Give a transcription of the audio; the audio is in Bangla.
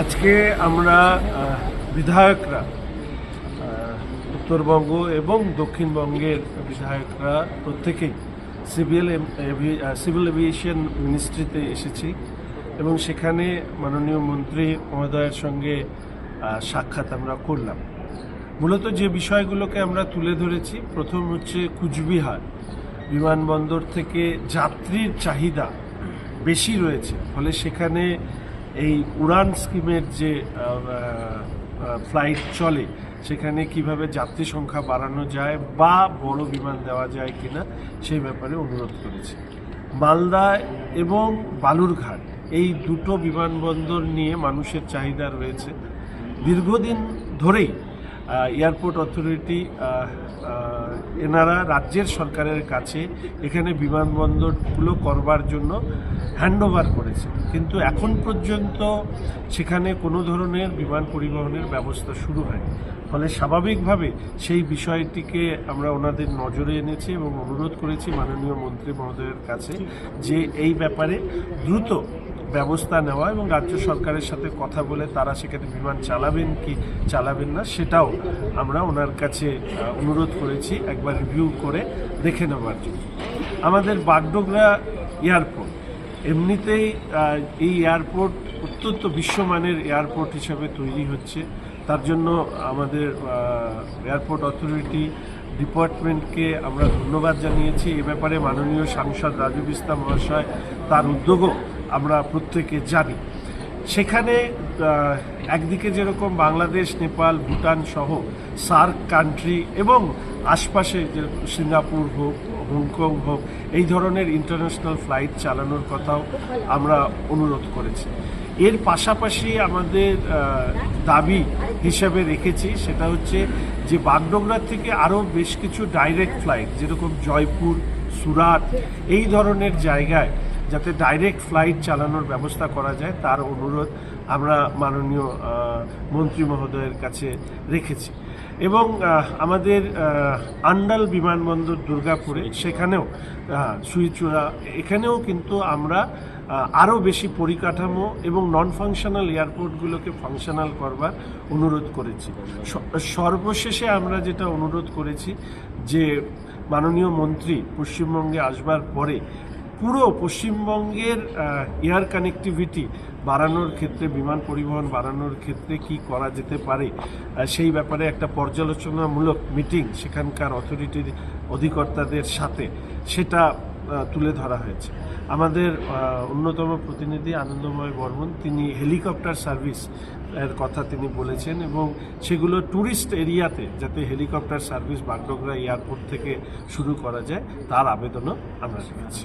আজকে আমরা বিধায়করা উত্তরবঙ্গ এবং দক্ষিণবঙ্গের বিধায়করা প্রত্যেকেই সিভিল সিভিল এভিয়েশন মিনিস্ট্রিতে এসেছি এবং সেখানে মাননীয় মন্ত্রী মহোদয়ের সঙ্গে সাক্ষাৎ আমরা করলাম। মূলত যে বিষয়গুলোকে আমরা তুলে ধরেছি, প্রথম হচ্ছে কুচবিহার। বিমানবন্দর থেকে যাত্রীর চাহিদা বেশি রয়েছে, ফলে সেখানে এই উড়ান স্কিমের যে ফ্লাইট চলে, সেখানে কীভাবে যাত্রী সংখ্যা বাড়ানো যায় বা বড় বিমান দেওয়া যায় কিনা সেই ব্যাপারে অনুরোধ করেছে। মালদা এবং বালুরঘাট, এই দুটো বিমানবন্দর নিয়ে মানুষের চাহিদা রয়েছে। দীর্ঘদিন ধরেই এয়ারপোর্ট অথরিটি এনারা রাজ্যের সরকারের কাছে এখানে বিমানবন্দরগুলো করবার জন্য হ্যান্ডওভার করেছে। কিন্তু এখন পর্যন্ত সেখানে কোনো ধরনের বিমান পরিবহনের ব্যবস্থা শুরু হয়নি। ফলে স্বাভাবিকভাবে সেই বিষয়টিকে আমরা ওনাদের নজরে এনেছি এবং অনুরোধ করেছি মাননীয় মন্ত্রী মহোদয়ের কাছে যে এই ব্যাপারে দ্রুত ব্যবস্থা নেওয়া এবং রাজ্য সরকারের সাথে কথা বলে তারা সেখানে বিমান চালাবেন কি চালাবেন না সেটাও আমরা ওনার কাছে অনুরোধ করেছি একবার রিভিউ করে দেখে নেওয়ার জন্য। আমাদের বাগডোগরা এয়ারপোর্ট, এমনিতেই এই এয়ারপোর্ট অত্যন্ত বিশ্বমানের এয়ারপোর্ট হিসাবে তৈরি হচ্ছে। তার জন্য আমাদের এয়ারপোর্ট অথরিটি ডিপার্টমেন্টকে আমরা ধন্যবাদ জানিয়েছি। এ ব্যাপারে মাননীয় সাংসদ রাজু বিস্তা মহাশয় তার উদ্যোগও আমরা প্রত্যেকে জানি। সেখানে একদিকে যেরকম বাংলাদেশ, নেপাল, ভুটান সহ সার্ক কান্ট্রি এবং আশপাশে যে সিঙ্গাপুর হোক, হংকং হোক, এই ধরনের ইন্টারন্যাশনাল ফ্লাইট চালানোর কথাও আমরা অনুরোধ করেছি। এর পাশাপাশি আমাদের দাবি হিসেবে রেখেছি, সেটা হচ্ছে যে বাগডোগরা থেকে আরও বেশ কিছু ডাইরেক্ট ফ্লাইট, যেরকম জয়পুর, সুরাট, এই ধরনের জায়গায় যাতে ডাইরেক্ট ফ্লাইট চালানোর ব্যবস্থা করা যায় তার অনুরোধ আমরা মাননীয় মন্ত্রী মহোদয়ের কাছে রেখেছি। এবং আমাদের আন্ডাল বিমানবন্দর দুর্গাপুরে সেখানেও আহ, সুইচুড়া এখানেও কিন্তু আমরা আরও বেশি পরিকাঠামো এবং নন ফাংশনাল এয়ারপোর্টগুলোকে ফাংশনাল করবার অনুরোধ করেছি। সর্বশেষে আমরা যেটা অনুরোধ করেছি যে মাননীয় মন্ত্রী পশ্চিমবঙ্গে আসবার পরে পুরো পশ্চিমবঙ্গের এয়ার কানেক্টিভিটি বাড়ানোর ক্ষেত্রে, বিমান পরিবহন বাড়ানোর ক্ষেত্রে কি করা যেতে পারে সেই ব্যাপারে একটা পর্যালোচনামূলক মিটিং সেখানকার অথরিটির অধিকর্তাদের সাথে, সেটা তুলে ধরা হয়েছে। আমাদের অন্যতম প্রতিনিধি আনন্দময় বর্মন, তিনি হেলিকপ্টার সার্ভিস, এর কথা তিনি বলেছেন এবং সেগুলো ট্যুরিস্ট এরিয়াতে যাতে হেলিকপ্টার সার্ভিস বাগডোগরা এয়ারপোর্ট থেকে শুরু করা যায়, তার আবেদনও আমরা রেখেছি